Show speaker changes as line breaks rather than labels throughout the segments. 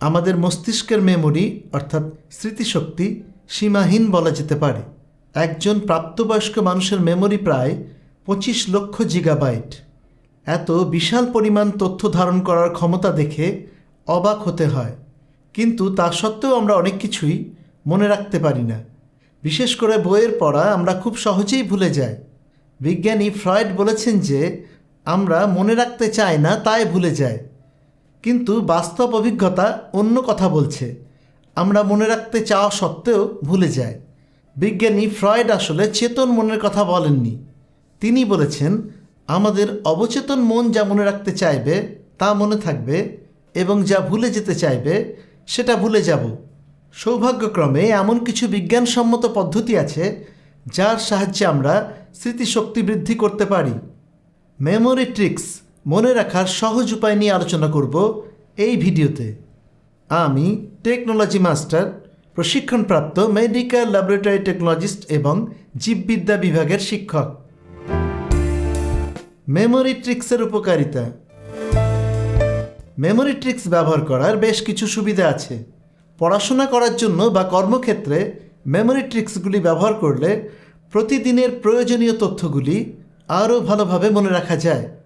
আমাদের মস্তিষ্কের মেমোরি অর্থাৎ স্মৃতিশক্তি, সীমাহীন বলা যেতে পারে। একজন প্রাপ্তবয়স্ক মানুষের মেমোরি প্রায় পঁচিশ লক্ষ জিগাবাইট এত বিশাল পরিমাণ তথ্য ধারণ করার ক্ষমতা দেখে অবাক হতে হয়। কিন্তু তা সত্ত্বেও আমরা অনেক কিছুই মনে রাখতে পারি না। বিশেষ করে বইয়ের পড়া আমরা খুব সহজেই ভুলে যাই। বিজ্ঞানী ফ্রয়েড বলেছেন যে, আমরা মনে রাখতে চাই না, তাই ভুলে যাই। কিন্তু বাস্তব অভিজ্ঞতা অন্য কথা বলছে। আমরা মনে রাখতে চাওয়া সত্ত্বেও ভুলে যায়। বিজ্ঞানী ফ্রয়েড আসলে চেতন মনের কথা বলেননি। তিনি বলেছেন, আমাদের অবচেতন মন যা মনে রাখতে চাইবে, তা মনে থাকবে এবং যা ভুলে যেতে চাইবে, সেটা ভুলে যাব। সৌভাগ্যক্রমে এমন কিছু বিজ্ঞানসম্মত পদ্ধতি আছে, যার সাহায্যে আমরা স্মৃতিশক্তি বৃদ্ধি করতে পারি। মেমোরি ট্রিক্স মনে রাখার সহজ উপায় নিয়ে আলোচনা করব এই ভিডিওতে। আমি টেকনোলজি মাস্টার প্রশিক্ষণপ্রাপ্ত মেডিকেল ল্যাবরেটরি টেকনোলজিস্ট এবং জীববিদ্যা বিভাগের শিক্ষক। মেমোরি ট্রিক্সের উপকারিতা। মেমোরি ট্রিক্স ব্যবহার করার বেশ কিছু সুবিধা আছে। পড়াশোনা করার জন্য বা কর্মক্ষেত্রে মেমোরি ট্রিক্সগুলি ব্যবহার করলে প্রতিদিনের প্রয়োজনীয় তথ্যগুলি আরও ভালোভাবে মনে রাখা যায়।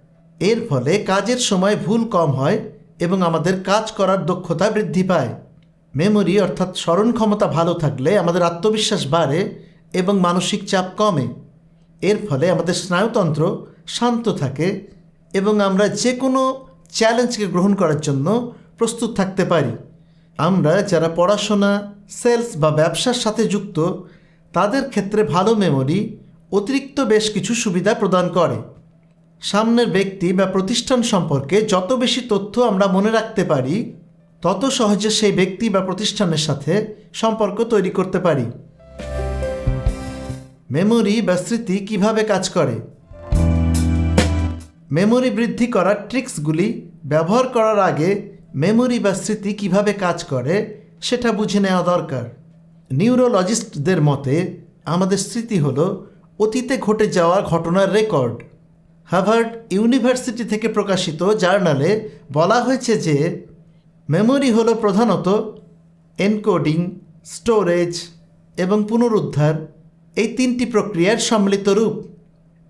এর ফলে কাজের সময় ভুল কম হয় এবং আমাদের কাজ করার দক্ষতা বৃদ্ধি পায়। মেমোরি অর্থাৎ স্মরণ ক্ষমতা ভালো থাকলে আমাদের আত্মবিশ্বাস বাড়ে এবং মানসিক চাপ কমে। এর ফলে আমাদের স্নায়ুতন্ত্র শান্ত থাকে এবং আমরা যে কোনো চ্যালেঞ্জকে গ্রহণ করার জন্য প্রস্তুত থাকতে পারি। আমরা যারা পড়াশোনা, সেলস বা ব্যবসার সাথে যুক্ত, তাদের ক্ষেত্রে ভালো মেমোরি অতিরিক্ত বেশ কিছু সুবিধা প্রদান করে। সামনের ব্যক্তি বা প্রতিষ্ঠান সম্পর্কে যত বেশি তথ্য আমরা মনে রাখতে পারি, তত সহজে সেই ব্যক্তি বা প্রতিষ্ঠানের সাথে সম্পর্ক তৈরি করতে পারি। মেমোরি বা স্মৃতি কীভাবে কাজ করে? মেমোরি বৃদ্ধি করার ট্রিক্সগুলি ব্যবহার করার আগে মেমোরি বা স্মৃতি কীভাবে কাজ করে, সেটা বুঝে নেওয়া দরকার। নিউরোলজিস্টদের মতে, আমাদের স্মৃতি হল অতীতে ঘটে যাওয়া ঘটনার রেকর্ড। হার্ভার্ড ইউনিভার্সিটি থেকে প্রকাশিত জার্নালে বলা হয়েছে যে মেমোরি হল প্রধানত এনকোডিং, স্টোরেজ এবং পুনরুদ্ধার। এই তিনটি প্রক্রিয়ার সম্মিলিত রূপ।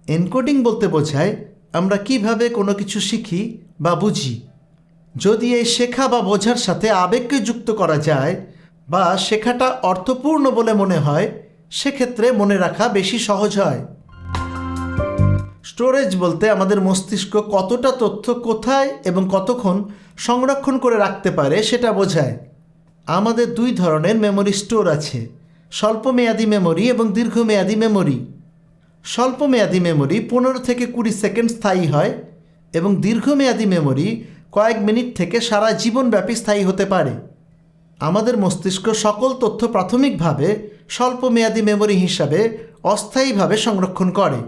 এনকোডিং বলতে বোঝায় আমরা কীভাবে কোনো কিছু শিখি বা বুঝি। যদি এই শেখা বা বোঝার সাথে আবেগকে যুক্ত করা যায় বা শেখাটা অর্থপূর্ণ বলে মনে হয়, সেক্ষেত্রে মনে রাখা বেশি সহজ হয়। স্টোরেজ বলতে আমাদের মস্তিষ্ক কতটা তথ্য কোথায় এবং কতক্ষণ সংরক্ষণ করে রাখতে পারে সেটা বোঝায়। আমাদের দুই ধরনের মেমোরি স্টোর আছে, স্বল্পমেয়াদী মেমোরি এবং দীর্ঘমেয়াদী মেমোরি স্বল্পমেয়াদী মেমোরি পনেরো থেকে কুড়ি সেকেন্ড স্থায়ী হয় এবং দীর্ঘমেয়াদী মেমোরি কয়েক মিনিট থেকে সারা জীবনব্যাপী স্থায়ী হতে পারে। আমাদের মস্তিষ্ক সকল তথ্য প্রাথমিকভাবে স্বল্পমেয়াদী মেমোরি হিসাবে অস্থায়ীভাবে সংরক্ষণ করে।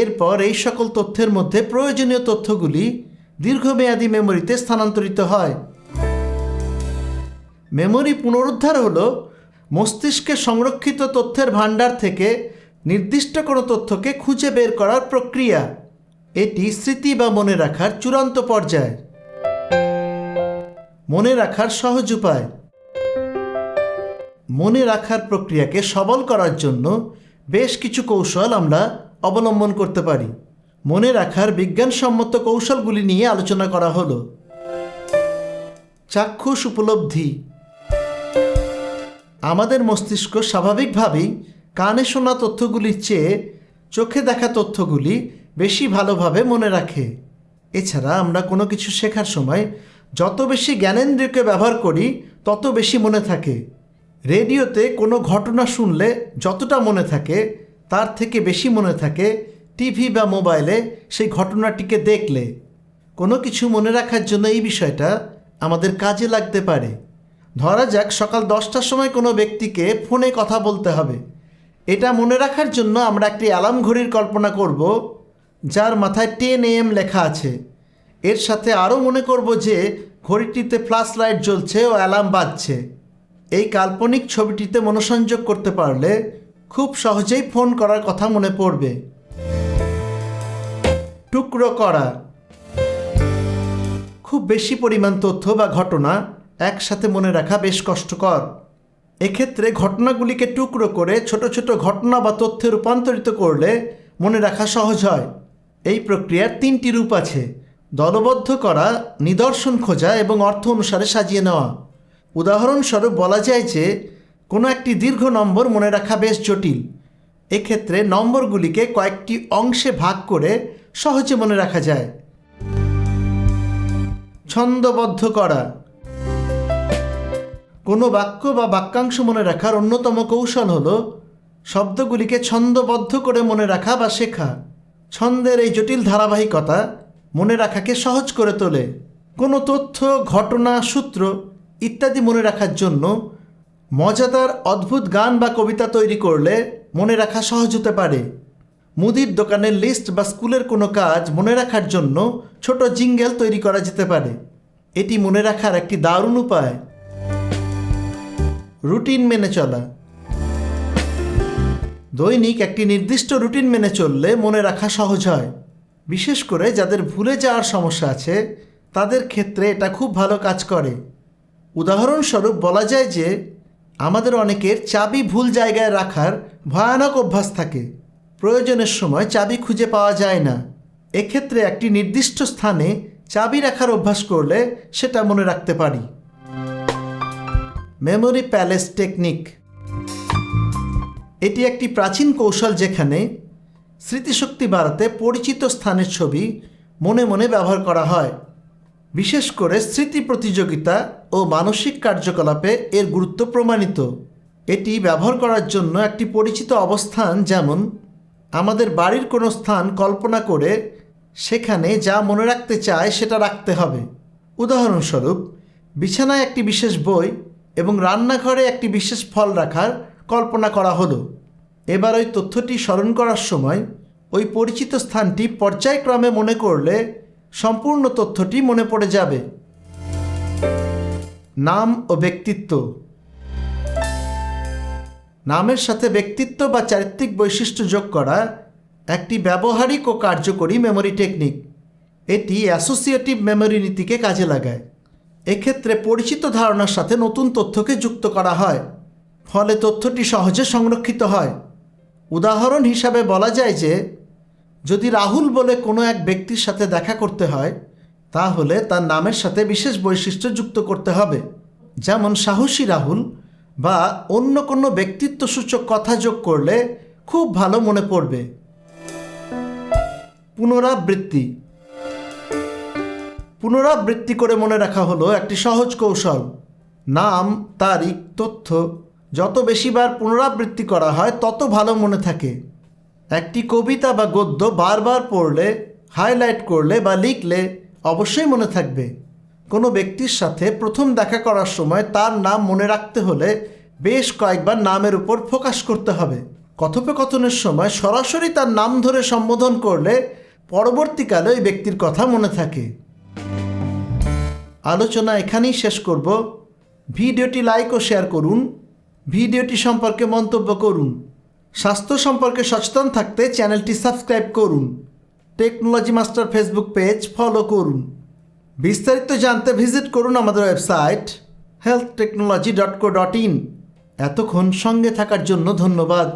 এরপর এই সকল তথ্যের মধ্যে প্রয়োজনীয় তথ্যগুলি দীর্ঘমেয়াদী মেমোরিতে স্থানান্তরিত হয়। মেমোরি পুনরুদ্ধার হল মস্তিষ্কে সংরক্ষিত তথ্যের ভাণ্ডার থেকে নির্দিষ্ট কোনো তথ্যকে খুঁজে বের করার প্রক্রিয়া। এটি স্মৃতি বা মনে রাখার চূড়ান্ত পর্যায়। মনে রাখার সহজ উপায়। মনে রাখার প্রক্রিয়াকে সবল করার জন্য বেশ কিছু কৌশল আমরা অবলম্বন করতে পারি। মনে রাখার বিজ্ঞানসম্মত কৌশলগুলি নিয়ে আলোচনা করা হলো। চাক্ষুষ উপলব্ধি। আমাদের মস্তিষ্ক স্বাভাবিকভাবেই কানে শোনা তথ্যগুলির চেয়ে চোখে দেখা তথ্যগুলি বেশি ভালোভাবে মনে রাখে। এছাড়া আমরা কোনো কিছু শেখার সময় যত বেশি জ্ঞানেন্দ্রিয়কে ব্যবহার করি, তত বেশি মনে থাকে। রেডিওতে কোনো ঘটনা শুনলে যতটা মনে থাকে তার থেকে বেশি মনে থাকে টিভি বা মোবাইলে সেই ঘটনাটিকে দেখলে। কোনো কিছু মনে রাখার জন্য এই বিষয়টা আমাদের কাজে লাগতে পারে। ধরা যাক সকাল দশটার সময় কোনো ব্যক্তিকে ফোনে কথা বলতে হবে। এটা মনে রাখার জন্য আমরা একটি অ্যালার্ম ঘড়ির কল্পনা করব, যার মাথায় টেন এম লেখা আছে। এর সাথে আরও মনে করব যে ঘড়িটিতে ফ্ল্যাশ লাইট জ্বলছে ও অ্যালার্ম বাজছে। এই কাল্পনিক ছবিটিতে মনোসংযোগ করতে পারলে খুব সহজেই ফোন করার কথা মনে পড়বে। টুকরো করা। খুব বেশি পরিমাণ তথ্য বা ঘটনা একসাথে মনে রাখা বেশ কষ্টকর। এক্ষেত্রে ঘটনাগুলিকে টুকরো করে ছোট ছোট ঘটনা বা তথ্যে রূপান্তরিত করলে মনে রাখা সহজ হয়। এই প্রক্রিয়ার তিনটি রূপ আছে। দলবদ্ধ করা, নিদর্শন খোঁজা এবং অর্থ অনুসারে সাজিয়ে নেওয়া। উদাহরণস্বরূপ বলা যায় যে কোনো একটি দীর্ঘ নম্বর মনে রাখা বেশ জটিল। এক্ষেত্রে নম্বরগুলিকে কয়েকটি অংশে ভাগ করে সহজে মনে রাখা যায়। ছন্দবদ্ধ করা। কোনো বাক্য বা বাক্যাংশ মনে রাখার অন্যতম কৌশল হল শব্দগুলিকে ছন্দবদ্ধ করে মনে রাখা বা শেখা। ছন্দের এই জটিল ধারাবাহিকতা মনে রাখাকে সহজ করে তোলে। কোনো তথ্য, ঘটনা, সূত্র ইত্যাদি মনে রাখার জন্য মজাদার অদ্ভুত গান বা কবিতা তৈরি করলে মনে রাখা সহজ হতে পারে। মুদির দোকানের লিস্ট বা স্কুলের কোনো কাজ মনে রাখার জন্য ছোট জিঙ্গেল তৈরি করা যেতে পারে। এটি মনে রাখার একটি দারুণ উপায়। রুটিন মেনে চলা। দৈনিক একটি নির্দিষ্ট রুটিন মেনে চললে মনে রাখা সহজ হয়। বিশেষ করে যাদের ভুলে যাওয়ার সমস্যা আছে, তাদের ক্ষেত্রে এটা খুব ভালো কাজ করে। উদাহরণস্বরূপ বলা যায় যে আমাদের অনেকের চাবি ভুল জায়গায় রাখার ভয়ানক অভ্যাস থাকে। প্রয়োজনের সময় চাবি খুঁজে পাওয়া যায় না। এক্ষেত্রে একটি নির্দিষ্ট স্থানে চাবি রাখার অভ্যাস করলে সেটা মনে রাখতে পারি। Memory palace technique. এটি একটি প্রাচীন কৌশল যেখানে স্মৃতিশক্তি বাড়াতে পরিচিত স্থানের ছবি মনে মনে ব্যবহার করা হয়। বিশেষ করে স্মৃতি প্রতিযোগিতা ও মানসিক কার্যকলাপে এর গুরুত্ব প্রমাণিত। এটি ব্যবহার করার জন্য একটি পরিচিত অবস্থান যেমন, আমাদের বাড়ির কোনো স্থান কল্পনা করে সেখানে যা মনে রাখতে চায় সেটা রাখতে হবে। উদাহরণস্বরূপ, বিছানায় একটি বিশেষ বই এবং রান্নাঘরে একটি বিশেষ ফল রাখার কল্পনা করা হলো। এবার ওই তথ্যটি স্মরণ করার সময় ওই পরিচিত স্থানটি পর্যায়ক্রমে মনে করলে সম্পূর্ণ তথ্যটি মনে পড়ে যাবে। নাম ও ব্যক্তিত্ব। নামের সাথে ব্যক্তিত্ব বা চারিত্রিক বৈশিষ্ট্য যোগ করা একটি ব্যবহারিক ও কার্যকরী মেমোরি টেকনিক এটি অ্যাসোসিয়েটিভ মেমোরি নীতিকে কাজে লাগায়। এক্ষেত্রে পরিচিত ধারণার সাথে নতুন তথ্যকে যুক্ত করা হয়, ফলে তথ্যটি সহজে সংরক্ষিত হয়। উদাহরণ হিসাবে বলা যায় যে যদি রাহুল বলে কোনো এক ব্যক্তির সাথে দেখা করতে হয়, তাহলে তার নামের সাথে বিশেষ বৈশিষ্ট্য যুক্ত করতে হবে। যেমন সাহসী রাহুল বা অন্য কোনো ব্যক্তিত্বসূচক কথা যোগ করলে খুব ভালো মনে পড়বে। পুনরাবৃত্তি। পুনরাবৃত্তি করে মনে রাখা হলো একটি সহজ কৌশল। নাম, তারিখ, তথ্য, যত বেশিবার পুনরাবৃত্তি করা হয়, তত ভালো মনে থাকে। একটি কবিতা বা গদ্য বারবার পড়লে হাইলাইট করলে বা লিখলে অবশ্যই মনে থাকবে। কোনো ব্যক্তির সাথে প্রথম দেখা করার সময় তার নাম মনে রাখতে হলে বেশ কয়েকবার নামের উপর ফোকাস করতে হবে। কথোপকথনের সময় সরাসরি তার নাম ধরে সম্বোধন করলে পরবর্তীকালে ওই ব্যক্তির কথা মনে থাকে। আলোচনা এখানেই শেষ করব। ভিডিওটি লাইক ও শেয়ার করুন। ভিডিওটি সম্পর্কে মন্তব্য করুন। স্বাস্থ্য সম্পর্কে সচেতন থাকতে চ্যানেলটি সাবস্ক্রাইব করুন। Technology master Facebook page follow করুন। বিস্তারিত জানতে ভিজিট করুন আমাদের website health technology dot co dot in এতক্ষণ সঙ্গে থাকার জন্য ধন্যবাদ।